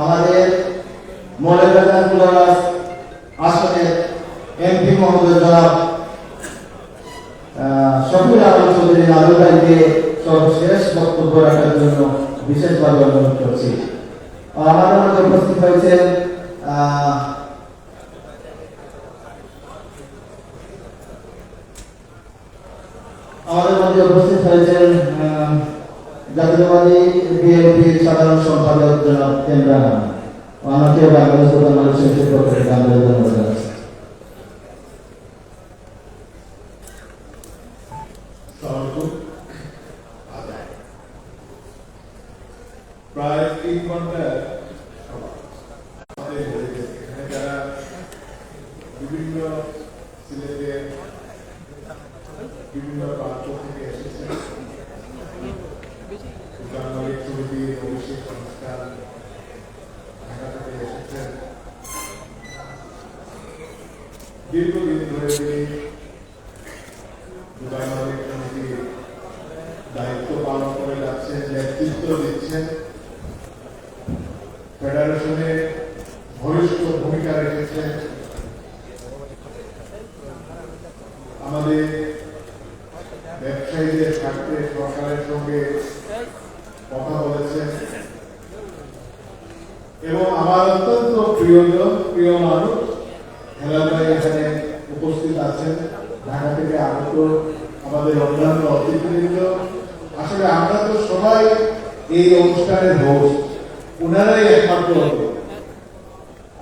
আমাদের মৌলভীবাজার আসনে এমপি মহোদয় জনাব রাখার জন্য বিশেষভাবে অনুরোধ করছি আমাদের মধ্যে উপস্থিত হয়েছেন আমাদের মধ্যে উপস্থিত হয়েছেন আহ, জাতীয়বাদী বিএনপির সাধারণ সম্পাদক জনাব ইমরান। আমাকে বাংলাদেশ প্রধান মানুষের জানাচ্ছি। প্রায় তিন ঘণ্টার সভা আমাদের হয়ে গেছে। এখানে যারা বিভিন্ন সিলেটের বিভিন্ন প্রান্ত থেকে এসেছেন বাঙালি সমিতি অভিষেক সংস্থান ঢাকা থেকে এসেছেন দীর্ঘদিন ধরে তিনি বাঙালি সমিতির দায়িত্ব পালন করে যাচ্ছেন নেতৃত্ব দিচ্ছেন ফেডারেশনে ঘনিষ্ঠ ভূমিকা রেখেছেন আমাদের ব্যবসায়ীদের স্বার্থে সরকারের সঙ্গে কথা বলেছেন। এবং আমার অত্যন্ত প্রিয়জন প্রিয় মানুষ হেলাল এখানে উপস্থিত আছেন। ঢাকা থেকে আগত আমাদের অন্যান্য অতিথিবৃন্দ। আসলে আমরা তো সবাই এই অনুষ্ঠানের হোস্ট ওনারাই একমাত্র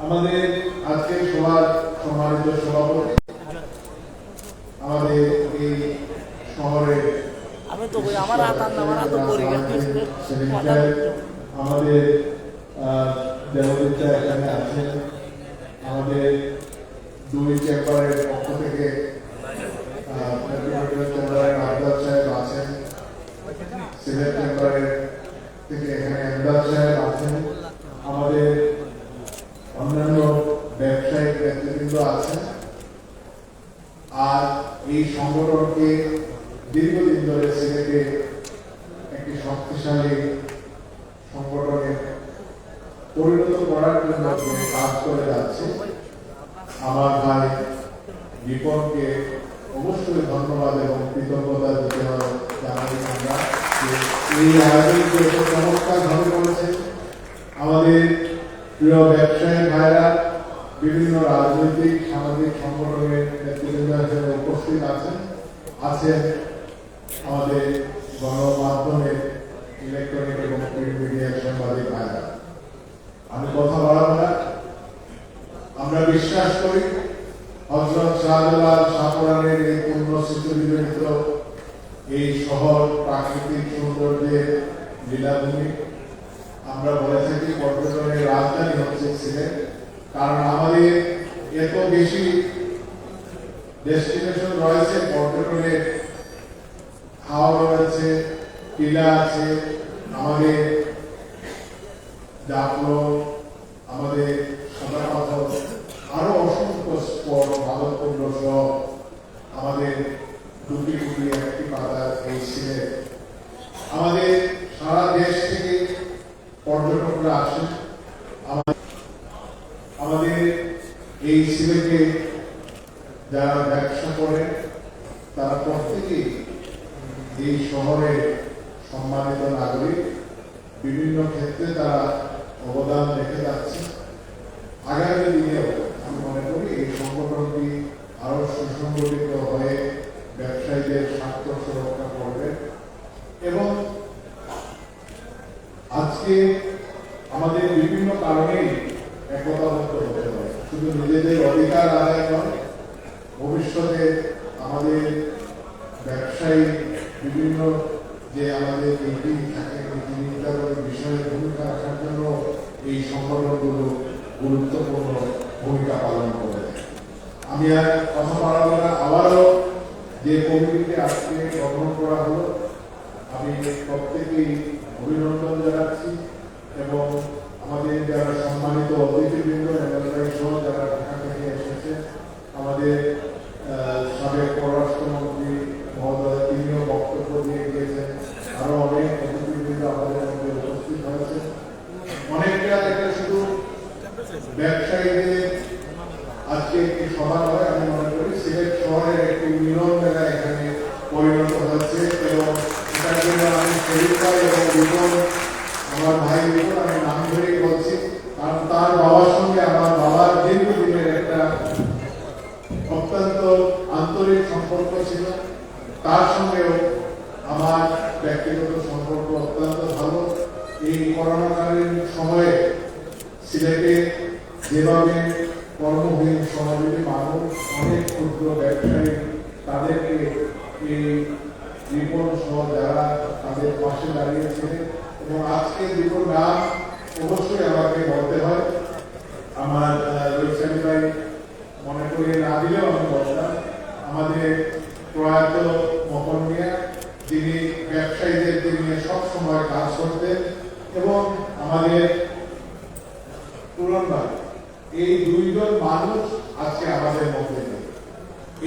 আমাদের আজকে সবার সম্মানিত সভাপতি, আমাদের তো কই আমার হাত আর আমার হাত গেছে আমাদের আহ, দেবদূতা এখানে আছেন আমাদের দুই চেম্বারের পক্ষ থেকে আহ, মেট্রোপলিটন চেম্বারের আবদার সাহেব আছেন সিলেট চেম্বারের থেকে এখানে এমদাদ সাহেব আছেন আমাদের অন্যান্য ব্যবসায়িক নেতৃবৃন্দ আছেন আর এই সংগঠনকে দীর্ঘদিন ধরে সিলেটে একটি শক্তিশালী সংগঠনে পরিণত করার জন্য যে কাজ করে যাচ্ছে আমার ভাই রিপনকে অবশ্যই ধন্যবাদ এবং কৃতজ্ঞতা দিতে হবে জানাই আমরা যে এই আয়োজনকে এত চমৎকার ভাবে করেছে আমাদের প্রিয় ব্যবসায়ী ভাইরা বিভিন্ন রাজনৈতিক, সামাজিক সংগঠনের নেতৃবৃন্দ হিসেবে উপস্থিত আছেন আছেন আমাদের গণমাধ্যমের ইলেকট্রনিক এবং প্রিন্ট মিডিয়ার সাংবাদিক ভাইরা। আমি কথা বাড়াবো না। আমরা বিশ্বাস করি হজরত শাহজালাল শাহপুরানের এই পূর্ণ স্মৃতি বিজড়িত এই শহর প্রাকৃতিক সৌন্দর্যের লীলাভূমি, আমরা বলে থাকি পর্যটনের রাজধানী হচ্ছে সিলেট। কারণ আমাদের এত বেশি ডেস্টিনেশন রয়েছে পর্যটনের হাওড় রয়েছে টিলা আছে আমাদের জাফলং আমাদের সাদা পাথর আরও অসংখ্য স্পট মাদকপূর্ণ সহ আমাদের দুটি কুটি একটি পাতা এই সিলেট আমাদের সারা দেশ থেকে পর্যটকরা আসেন আমা- আমাদের এই সিলেটে যারা ব্যবসা করে তারা প্রত্যেকেই এই শহরে সম্মানিত নাগরিক বিভিন্ন ক্ষেত্রে তারা অবদান রেখে যাচ্ছে আগামী দিনেও আমি মনে করি এই সংগঠনটি আরও সুসংগঠিত হয়ে ব্যবসায়ীদের স্বার্থ সুরক্ষা করবে এবং আজকে আমাদের বিভিন্ন কারণেই একতাবদ্ধ হতে হবে শুধু নিজেদের অধিকার আদায় নয়, ভবিষ্যতে আমাদের ব্যবসায়ী বিভিন্ন যে আমাদের নীতি থাকে, নীতি নির্ধারণের বিষয়ে ভূমিকা রাখার জন্য এই সংগঠনগুলো গুরুত্বপূর্ণ ভূমিকা পালন করে। আমি আর কথা বাড়াবো না, আবারও যে কমিটিকে আজকে গঠন করা হলো, আমি প্রত্যেকেই অভিনন্দন জানাচ্ছি। এবং আমাদের যারা সম্মানিত অতিথিবৃন্দ, এলাকায় সহ যারা ঢাকা থেকে এসেছে, আমাদের সাবেক পররাষ্ট্রমন্ত্রী মহোদয়, তিনিও বক্তব্য দিয়ে গিয়েছেন। আরও অনেক অতিথিবৃন্দ আমাদের মধ্যে উপস্থিত হয়েছে। অনেকটা এটা শুধু ব্যবসায়ীদের যারা তাদের পাশে দাঁড়িয়েছিলেন এবং আজকে রিপন নাম অবশ্যই আমাকে বলতে হয়। আমার রোহিত ভাই মনে করে না দিলেও আমি বলতাম, আমাদের প্রয়াত মকন মিয়া, যিনি ব্যবসায়ীদেরকে নিয়ে সব সময় কাজ করতেন এবং আমাদের ভাই এই দুইজন মানুষ আজকে আমাদের মধ্যে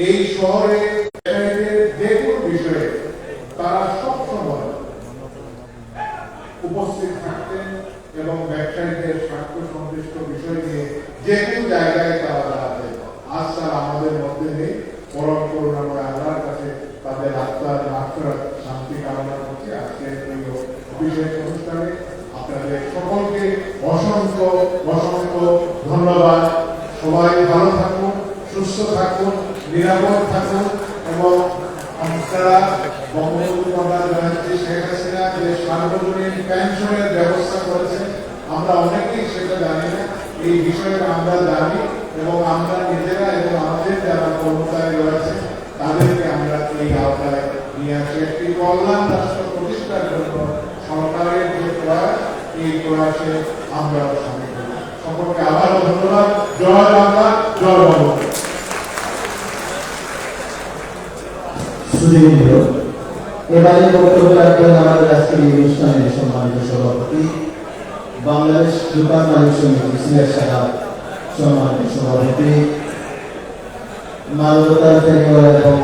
এই শহরে ব্যবসায়ীদের যে কোনো বিষয়ে তারা সব সময় উপস্থিত থাকতেন এবং ব্যবসায়ীদের স্বার্থ সংশ্লিষ্ট বিষয় নিয়ে যে কোনো জায়গায় তারা দাঁড়াতেন আজ তারা আমাদের মধ্যে নেই পরম করুণাময় আল্লাহর কাছে তাদের আত্মার মাত্রার শান্তি কামনা করছি আজকের এই অভিষেক অনুষ্ঠানে আপনাদের সকলকে অসংখ্য অসংখ্য ধন্যবাদ সবাই ভালো থাকুন সুস্থ থাকুন নিরাপদ থাকুন এবং আপনারা বঙ্গবন্ধু কন্যা জয়ন্তী শেখ হাসিনা যে সার্বজনীন পেনশনের ব্যবস্থা করেছেন আমরা অনেকেই সেটা জানি না এই বিষয়টা আমরা জানি এবং আমরা নিজেরা এবং আমাদের যারা কর্মচারী রয়েছে তাদেরকে আমরা এই আওতায় নিয়ে আসি একটি কল্যাণ রাষ্ট্র প্রতিষ্ঠার জন্য সরকারের যে প্রয়াস এই প্রয়াসে আমরা সামিল হই। সকলকে আবারও ধন্যবাদ জয় বাংলা জয় বঙ্গবন্ধু সুদীবৃন্দ এবারে বক্তব্য রাখবেন আমাদের আজকের এই অনুষ্ঠানের সম্মানিত সভাপতি, বাংলাদেশ দোকান মালিক সমিতি সিলেট শাখা সম্মানিত সভাপতি মানবতার ফেরিওয়ালা এবং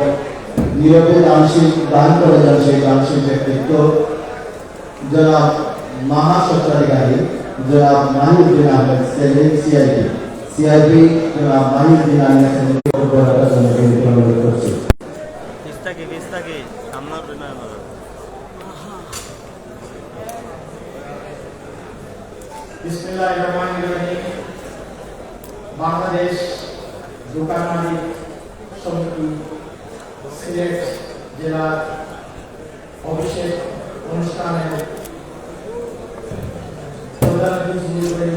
নিরবের আংশিক দান করে যান সেই আংশিক ব্যক্তিত্ব, জনাব মহাসত্রাধিকারী জনাব মাহিউদ্দিন আহমেদ সিআইপি সিআইপি সেলিম বক্তব্য রাখার জন্য বিনীত অনুরোধ করছি পিস্তাকে পিস্তাকে সামনা না বিসমিল্লাহ রহমান রহিম বাংলাদেশ দোকান মালিক সমিতি, সিলেট জেলার অভিষেক অনুষ্ঠানের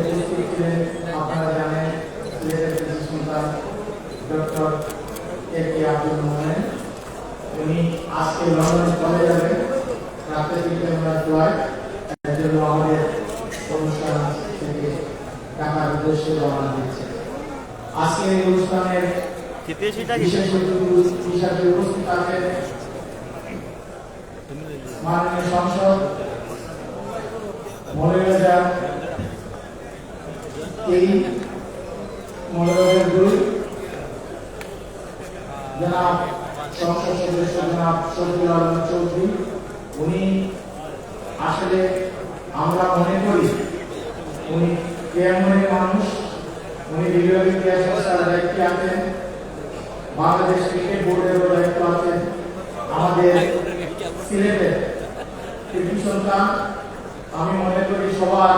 উপস্থিত ছিলেন আপনারা জানেন, সিলেটের কৃষি সন্তান ডক্টর এ কে আব্দুল মোমেন। উনি আজকে লন্ডনে চলে যাবেন। রাত্রে তিনটে ওনার ফ্লাইট এর জন্য আমাদের অনুষ্ঠান থেকে ঢাকার উদ্দেশ্যে রওনা দিয়েছে আজকের এই অনুষ্ঠানের বিশেষ হিসাবে উপস্থিত আছেন মাননীয় সংসদ মৌলভীবাজার এই মৌলভীবাজার দুই জনাব সংসদ সদস্য জনাব শফিউল আলম চৌধুরী। উনি আসলে আমরা মনে করি উনি কেমনের মানুষ, উনি বিভাগীয় ইতিহাস সংস্থার দায়িত্বে আছেন। বাংলাদেশ ক্রিকেট বোর্ডেরও দায়িত্ব আছেন আমাদের সিলেটের কৃতি সন্তান, আমি মনে করি সবার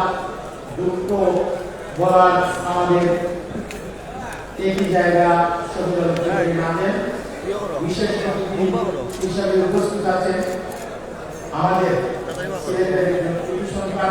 দুঃখ বলার আমাদের একই জায়গা আছেন বিশেষ হিসাবে উপস্থিত আছেন আমাদের সিলেটের সন্তান।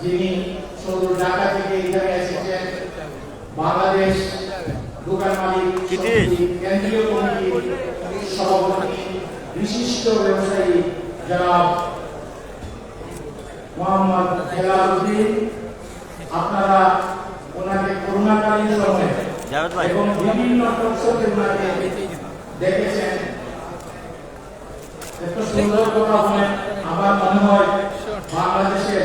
যিনি সদর ঢাকা থেকে এখানে এসেছেন বাংলাদেশ দোকান মালিক কেন্দ্রীয় কমিটির সভাপতি বিশিষ্ট ব্যবসায়ী জনাব মোহাম্মদ হেলালুদ্দিন আপনারা ওনাকে করোনাকালীন সময়ে এবং বিভিন্ন টকশোতে ওনাকে দেখেছেন। এত সুন্দর কথা আমার মনে হয় বাংলাদেশের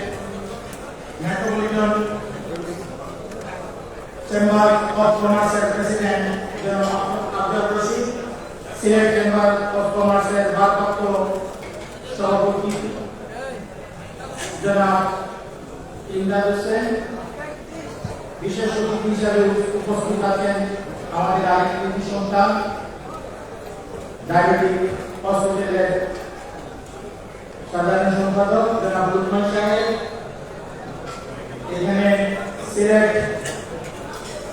অফ কমার্সের প্রেসিডেন্ট জনাব আব্দুল রশিদ, সিলেট চেম্বার অফ কমার্সের ভারপ্রাপ্ত সভাপতি জনাব ইমদাদ হোসেন, বিশেষ অতিথি হিসাবে উপস্থিত আছেন আমাদের আরেকটি সন্তান, ডায়াবেটিক হসপিটালের সাধারণ সম্পাদক জনাব লুকমান সাহেব, এখানে সিলেট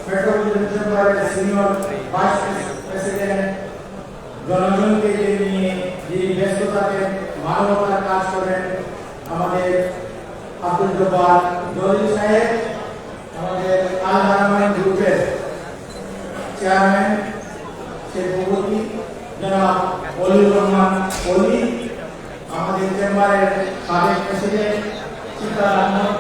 মেট্রোপলিটন চেম্বারের সিনিয়র ভাইস প্রেসিডেন্ট জনগণকে নিয়ে যে ব্যস্ততাকে কাজ করেন আমাদের আব্দুল জব্বার দলিল সাহেব, আমাদের আল হারামাইন গ্রুপের চেয়ারম্যান শেখ ভগবতী জনাব অলিউর রহমান অলি, আমাদের চেম্বারের সাবেক প্রেসিডেন্ট সীতার আহমদ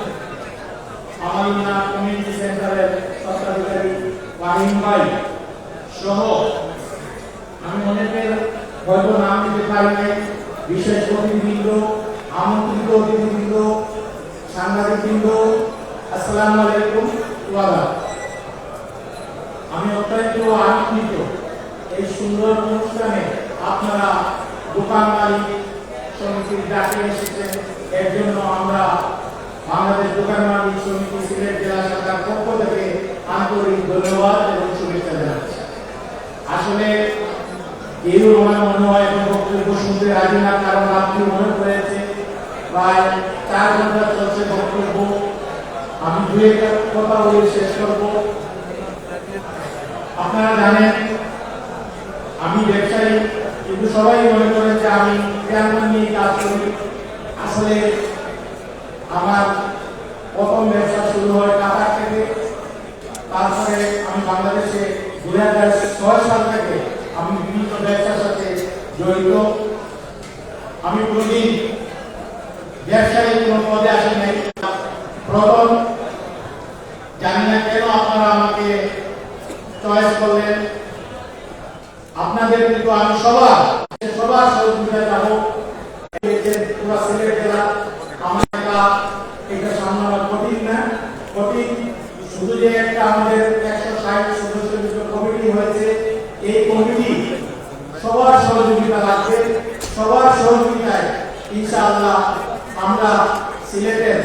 আমালিনা কমিউনিটি সেন্টারের স্বত্বাধিকারী ওয়াহিম ভাই সহ আমি অনেকের হয়তো নাম দিতে পারি নাই, বিশেষ অতিথিবৃন্দ, আমন্ত্রিত অতিথিবৃন্দ, সাংবাদিকবৃন্দ, আসসালামু আলাইকুম ওয়ালা আমি অত্যন্ত আনন্দিত এই সুন্দর অনুষ্ঠানে আপনারা দোকান মালিক সমিতির ডাকে এসেছেন, এর জন্য আমরা বাংলাদেশ দোকান মালিক সমিতি সিলেট জেলা শাখার পক্ষ থেকে আন্তরিক ধন্যবাদ এবং শুভেচ্ছা জানাচ্ছি। আসলে কেউ আমার মনে হয় এখন বক্তব্য শুনতে রাজি না, কারণ আপনি মনে করেছে প্রায় চার ঘণ্টা চলছে বক্তব্য। আমি দু একটা কথা বলে শেষ করব। আপনারা জানেন, আমি ব্যবসায়ী, কিন্তু সবাই মনে করেন যে আমি ক্রিয়াঙ্গন নিয়ে কাজ করি। আসলে আমার প্রথম ব্যবসা শুরু হয় কাতার থেকে। তারপরে আমি বাংলাদেশে দুই হাজার ছয় সাল থেকে আমি বিভিন্ন ব্যবসার সাথে জড়িত। আমি কোনদিন ব্যবসায়ী কোনো পদে আসি নাই। প্রথম জানি না কেন আপনারা আমাকে চয়েস করলেন। আপনাদের কিন্তু আমি সবার সবার সহযোগিতা যাব এই যে পুরো সিলেট জেলা আমার এটা এটা সামলানো কঠিন না কঠিন শুধু যে একটা আমাদের একশো ষাট সদস্য বিশিষ্ট কমিটি হয়েছে এই কমিটি সবার সহযোগিতা লাগবে সবার সহযোগিতায় ইনশাআল্লাহ আমরা সিলেটের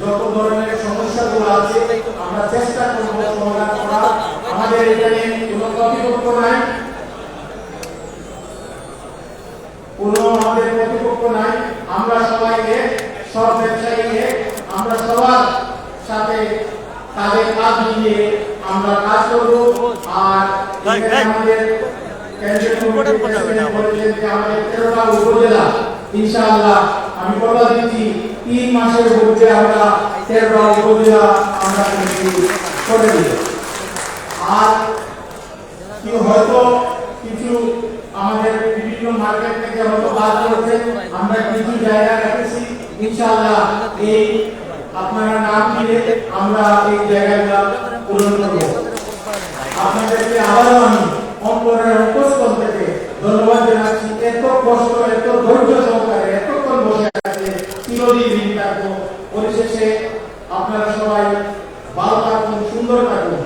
যত ধরনের সমস্যাগুলো আছে আমরা চেষ্টা করব সমাধান করা আমাদের এখানে কোনো কর্তৃপক্ষ নাই। কোনো আমাদের প্রতিপক্ষ নাই। আমরা সবাই এক সব ব্যবসায়ী এক আমরা সবার সাথে তাদের কাজ মিলিয়ে আমরা কাজ করব। আর। আমাদের কেন্দ্রীয় আমাদের তেরোটা উপজেলা ইনশাআল্লাহ, আমি কথা দিচ্ছি, তিন মাসের মধ্যে আমরা আমরা কিন্তু করে আর কি হয়তো কিছু আমাদের বিভিন্ন মার্কেট থেকে হয়তো বাদ করছে আমরা কিছু জায়গা রেখেছি, ইনশাআল্লাহ এই আপনারা নাম দিলে আমরা এই জায়গাগুলো পূরণ করব। আপনাদেরকে আবারও আমি অন্তরের অন্তঃস্থল থেকে ধন্যবাদ জানাচ্ছি। এত কষ্ট, এত ধৈর্য সহকারে এতক্ষণ বসে আছে চিরদিন দিন থাকব পরিশেষে আপনারা সবাই ভালো থাকুন, সুন্দর থাকুন।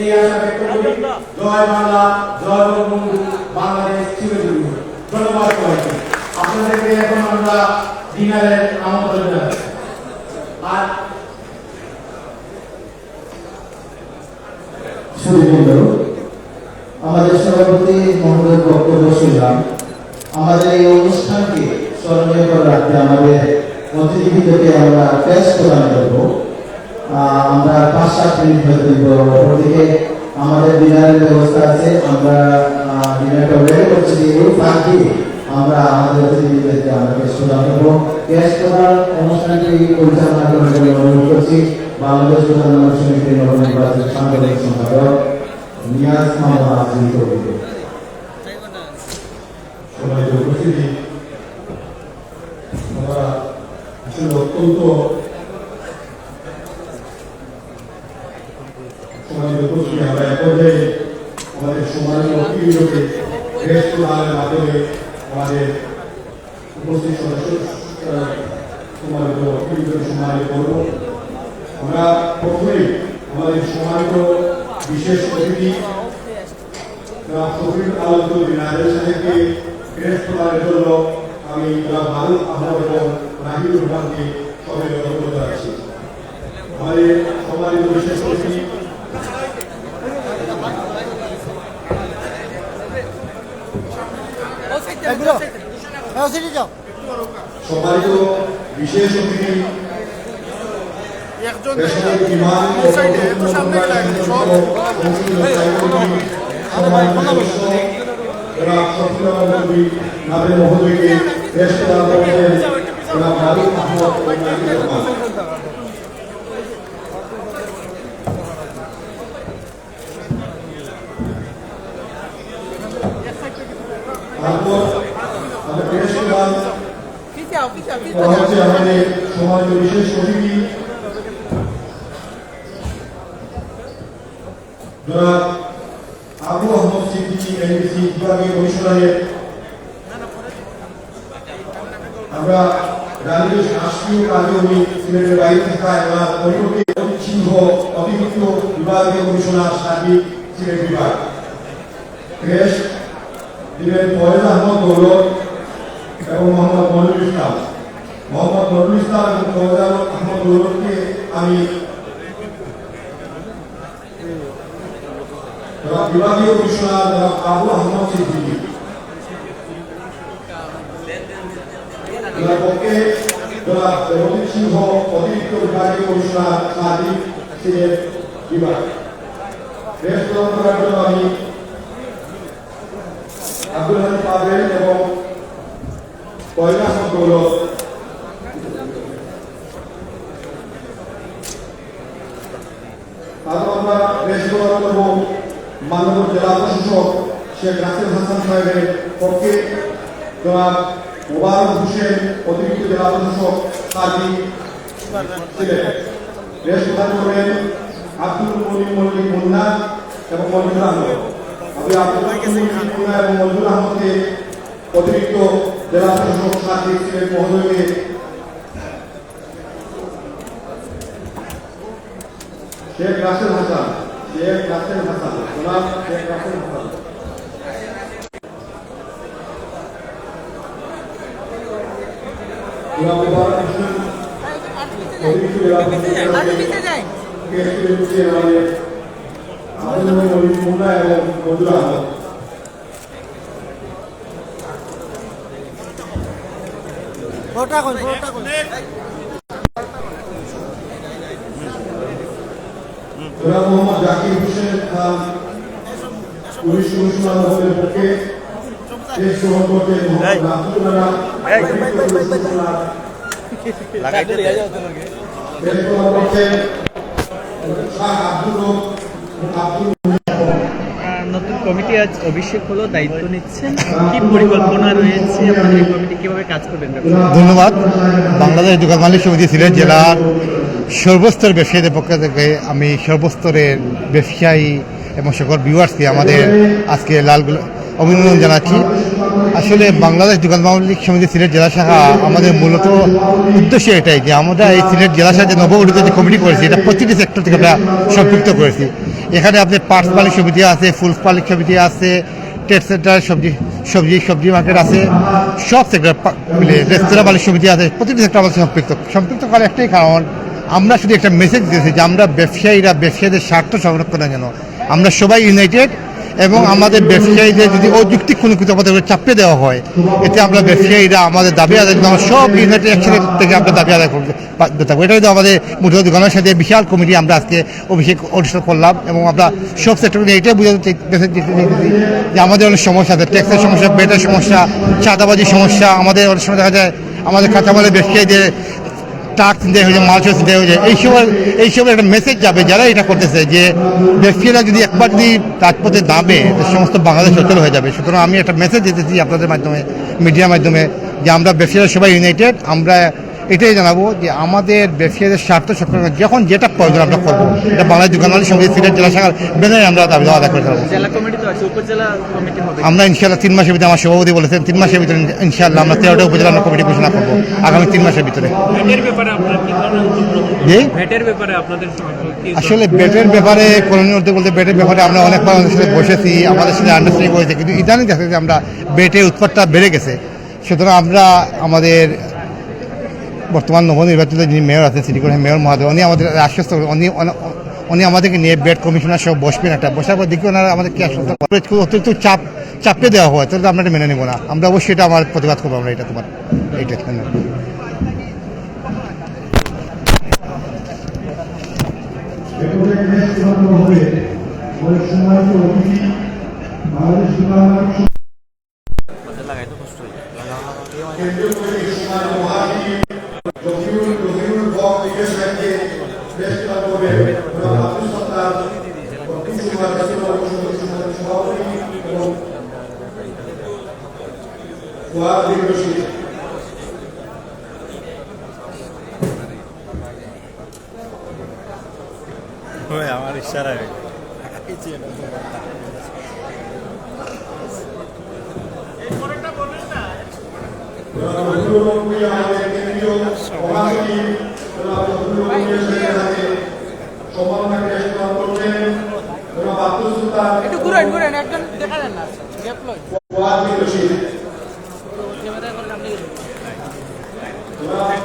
এই আশা ব্যক্ত করি, জয় বাংলা, জয় বঙ্গবন্ধু, বাংলাদেশ হোক। ধন্যবাদ সবাইকে। আপনাদেরকে এখন আমরা ডিনারের আমন্ত্রণ জানাচ্ছি। আর আমাদের সভাপতি মহোদয় বক্তব্য শুনলাম। আমাদের এই অনুষ্ঠানকে স্মরণীয় করে রাখতে আমাদের অতিথিবৃন্দকে আমরা পেশ প্রদান করব। আমরা পাঁচ সাত মিনিট হয়তো দিব অপরদিকে আমাদের ডিনারের ব্যবস্থা আছে। আমরা ডিনারটা ওয়েট করছি এই ফাঁকে আমরা আমাদের অতিথিদেরকে আমরা পেশ প্রদান করব। পেশ প্রদান অনুষ্ঠানটি পরিচালনা করার জন্য অনুরোধ করছি। বাংলাদেশ প্রধান সমিতির নবনির্বাচিত সাংগঠনিক সম্পাদক নিয়াজ মোহাম্মদ আজিজ সম্মানিত উপস্থিতি আমরা আসলে অত্যন্ত সম্মানিত উপস্থিতি আমরা এক পর্যায়ে আমাদের সম্মানিত অতিথিগুলোকে রেস প্রদানের মাধ্যমে আমাদের উপস্থিত সদস্য সম্মানিত অতিথিগুলোকে সম্মানিত করব। আমরা প্রথমেই আমাদের সম্মানিত বিশেষ অতিথি শফিক আলম সাহেবকে গ্রেস প্রদানের জন্য আমি জনাব আহমদ এবং রাহিদুর রহমানকে সবাই অনুরোধ জানাচ্ছি আমাদের সম্মানিত বিশেষ অতিথি। সম্মানিত বিশেষ অতিথি শফিক আলম চৌধুরী মহোদয়কে আহমদ হচ্ছে আমাদের সমাজ বিশেষ অতিথি জনাব আবু আহমদ সিদ্দিকী এনবিসি বিভাগীয় কমিশনারের আমরা রাজনীতি শাসकीय কাজে উনি সিলেটের বাইরে থাকা এবং পরিবর্তে সিংহ অতিরিক্ত বিভাগীয় কমিশনার সার্বিক সিলেট বিভাগ ক্রেশ দিলেন ফয়েজ আহমদ দৌলত এবং মোহাম্মদ মনিরুল ইসলাম মোহাম্মদ মনিরুল ইসলাম এবং ফয়েজ আহমদ দৌলতকে আমি জনাব বিভাগীয় কমিশনার জনাব আবু আহমদ সিদ্দিকী। পক্ষে জনাব দেবদীপ সিংহ, অতিরিক্ত বিভাগীয় কমিশনার সাদিক সিলেট বিভাগ। দেশ প্রদান করার আব্দুল হাদি পাবেন এবং কৈলাস দৌলত তারপর আমরা দেশ প্রদান করব মাননীয় জেলা প্রশাসক শেখ রাসেল হাসান সাহেবের পক্ষে মোবারক হোসেন অতিরিক্ত জেলা প্রশাসক সার্বিক ছিলেন। দেশ করবেন আব্দুল মনির মল্লিক মুন্না এবং মঞ্জুর আহমদ। আমি আব্দুল এবং মঞ্জুর আহমদকে অতিরিক্ত জেলা প্রশাসক সার্বিক ছিলেন মহোদয়কে শেখ রাসেল হাসান শেখ রাসেল হাসান জনাব শেখ রাসেল হাসান জনাব মুবারক হোসেন অতিরিক্ত জেলা প্রশাসক কেসকে আমাদের আব্দুল মনির মুন্না এবং মঞ্জুর আহমদ জনাব মোহাম্মদ জাকির হোসেন খান পুলিশ কমিশনার মহোদয়ের পক্ষে দেশ গ্রহণ করতে মোহাম্মদ রাফিকুল আব্দুল এই। কমিটি আজ অভিষেক হলো, দায়িত্ব নিচ্ছেন। কি পরিকল্পনা রয়েছে? আপনাদের কমিটি কীভাবে কাজ করবেন ধন্যবাদ। বাংলাদেশ দোকান মালিক সমিতি সিলেট জেলার সর্বস্তর ব্যবসায়ীদের পক্ষ থেকে আমি সর্বস্তরের ব্যবসায়ী এবং সকল ভিউয়ার্সকে আমাদের আজকে লাল অভিনন্দন জানাচ্ছি। আসলে বাংলাদেশ দোকান মালিক সমিতি সিলেট জেলা শাখা আমাদের মূলত উদ্দেশ্য এটাই যে আমরা এই সিলেট জেলা শাখা যে নবগঠিত যে কমিটি করেছি, এটা প্রতিটি সেক্টর থেকে আমরা সম্পৃক্ত করেছি। এখানে আপনি পার্টস মালিক সমিতি আছে ফুল মালিক সমিতি আছে, ট্রেড সেন্টার, সবজি সবজি সবজি মার্কেট আছে, সব সেক্টর মিলে রেস্তোরাঁ মালিক সমিতি আছে, প্রতিটি সেক্টর আমাদের সম্পৃক্ত। সম্পৃক্ত করার একটাই কারণ, আমরা শুধু একটা মেসেজ দিয়েছি যে আমরা ব্যবসায়ীরা, ব্যবসায়ীদের স্বার্থ সংরক্ষণের জন্য আমরা সবাই ইউনাইটেড এবং আমাদের ব্যবসায়ীদের যদি অযৌক্তিক কোনো কিছু আমাদের চাপিয়ে দেওয়া হয়, এতে আমরা ব্যবসায়ীরা আমাদের দাবি আদায় জন্য সব ইউনাইটেড অ্যাকশনের থেকে আমরা দাবি আদায় করতে বাধ্য থাকব এটাই তো আমাদের মুঠো দোকানের সাথে বিশাল কমিটি আমরা আজকে অভিষেক অনুষ্ঠান করলাম এবং আমরা সব সেক্টর নিয়ে এটাই বোঝাতে যে আমাদের অনেক সমস্যা আছে। ট্যাক্সের সমস্যা, বেটের সমস্যা, চাঁদাবাজির সমস্যা, আমাদের অনেক সময় দেখা যায়, আমাদের কাঁচামালের ব্যবসায়ীদের ট্রাক চিন্তা হয়েছে যায় মাল হয়েছে হয়ে এইসব এইসবের একটা মেসেজ যাবে যারা এটা করতেছে যে ব্যবসায়ীরা যদি একবার যদি রাজপথে দাবে সমস্ত বাংলাদেশ অচল হয়ে যাবে। সুতরাং আমি একটা মেসেজ দিতেছি আপনাদের মাধ্যমে মিডিয়ার মাধ্যমে, যে আমরা ব্যবসায়ীরা সবাই ইউনাইটেড আমরা এটাই জানাব যে আমাদের ব্যবসায়ীদের স্বার্থ সক্ষম যখন যেটা প্রয়োজন আমরা করব। এটা বাংলাদেশ দোকানদারি সমিতি সিলেট জেলা শাখার বেনারে আমরা দাবি আদায় করে থাকব জেলা কমিটি তো আছে উপজেলা কমিটি হবে। আমরা ইনশাল্লাহ তিন মাসের ভিতরে আমার সভাপতি বলেছেন তিন মাসের ভিতরে ইনশাল্লাহ আমরা তেরোটা উপজেলা আমরা কমিটি ঘোষণা করব আগামী তিন মাসের ভিতরে। আসলে বেটের ব্যাপারে করণীয় উদ্যোগ বলতে বেটের ব্যাপারে আমরা অনেকবার আমাদের সাথে বসেছি আমাদের সাথে আন্ডারস্ট্যান্ডিং করেছি কিন্তু ইদানিং দেখা যাচ্ছে আমরা বেটের উৎপাদটা বেড়ে গেছে। সুতরাং আমরা আমাদের বর্তমান নবনির্বাচিত যিনি মেয়র আছেন, সিটি কর্পোরেশন মেয়র মহাদেব উনি আমাদের আশ্বস্ত। উনি, উনি- আমাদেরকে নিয়ে বেড কমিশনার সব বসবেন একটা। বসার পর দেখি ওনারা আমাদের কি আশ্বস্ত অতিরিক্ত চাপ চাপিয়ে দেওয়া হয়, তাহলে আমরা এটা মেনে নেব না। আমরা অবশ্যই এটা আমার প্রতিবাদ করব, আমরা এটা তোমার এইটা চূড়ান্ত হবে আমাদের সম্মানিত অতিথি বাংলাদেশ দোকানদার কেন্দ্রীয় কমিটির সম্মানিত মহাসচিব জহিরুল জহিরুল হক বিশেষ সাহেবকে দেশ চূড়ান্ত হবে এবং আব্দুল সত্তার দক্ষিণ সুমার জাতীয় কমিশনের সম্মানিত সভাপতি এবং ফুয়াদ বিন রশিদ আমার ইশারায় অভিভাবকগুলি আমাদের কেন্দ্রীয় মহাসচিব জনাব জহুরুল কবির সাহেবের হাতে সম্মাননা ক্রেশ প্রদান করবেন জনাব আব্দুল সুলতান একটু ঘুরেন ঘুরেন একজন দেখা যান না গ্যাপ লয় ফুয়াদ বিন রশিদ ক্যামেরা করে আপনি জনাব